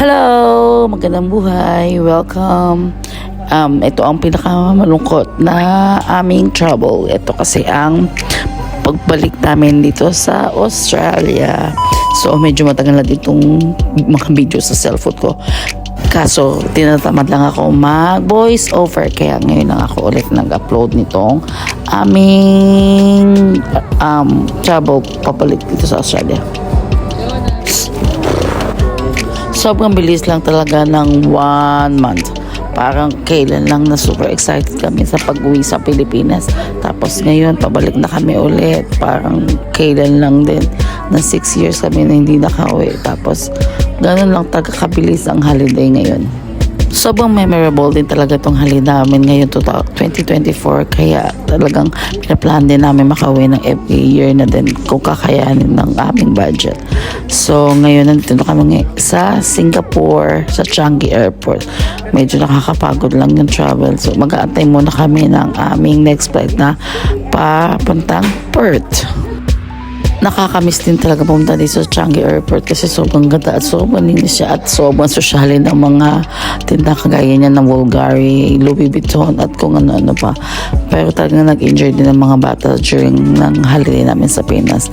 Hello! Magandang buhay! Welcome! Um, ito ang pinakamalungkot na aming trouble. Ito kasi ang pagbalik namin dito sa Australia. So, medyo matagal na ditong mga video sa cellphone ko. Kaso, tinatamad lang ako mag voice over. Kaya ngayon lang ako ulit nag-upload nitong aming um, travel pabalik dito sa Australia. Sobrang bilis lang talaga ng one month. Parang kailan lang na super excited kami sa pag-uwi sa Pilipinas. Tapos ngayon, pabalik na kami ulit. Parang kailan lang din na 6 years kami na hindi nakauwi. Tapos, ganun lang talaga kabilis ang holiday ngayon. Sobrang memorable din talaga itong hali namin ngayon to 2024 kaya talagang pinaplan din namin makauwi ng every year na din kung kakayanin ng aming budget. So ngayon nandito na kami sa Singapore sa Changi Airport. Medyo nakakapagod lang yung travel. So mag-aantay muna kami ng aming next flight na papuntang Perth nakakamiss din talaga pumunta dito sa Changi Airport kasi sobrang ganda at sobrang linis siya at sobrang sosyalin ng mga tinda kagaya niya ng Bulgari, Louis Vuitton at kung ano-ano pa. Pero talagang nag-enjoy din ng mga bata during ng holiday namin sa Pinas.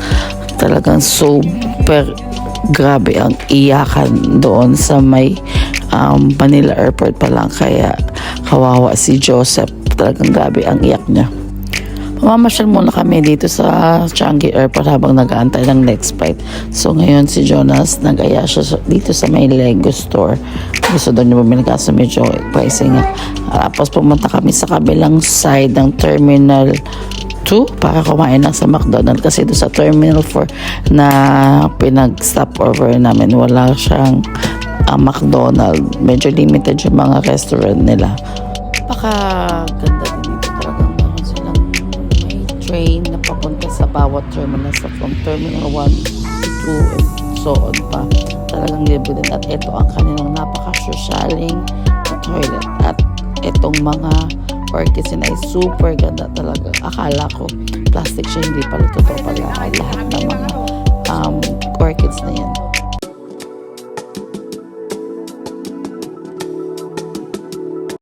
Talagang super grabe ang iyakan doon sa may um, Manila Airport pa lang kaya kawawa si Joseph talagang grabe ang iyak niya. Mamamasyal muna kami dito sa Changi Airport habang nag-aantay ng next flight. So ngayon si Jonas nag-aya siya dito sa may Lego store. Gusto doon niya bumili kaso medyo pricing. Tapos pumunta kami sa kabilang side ng Terminal 2 para kumain lang sa McDonald's kasi doon sa Terminal 4 na pinag-stop over namin wala siyang ah, McDonald's. Medyo limited yung mga restaurant nila. Baka ganda din dito talagang meron silang may train na papunta sa bawat terminal sa from terminal 1 to 2 and so on pa talagang libre din at ito ang kanilang napaka-sosyaling na toilet at itong mga orchids na ay super ganda talaga. Akala ko plastic siya hindi pala totoo pala lahat ng mga um, orchids na yan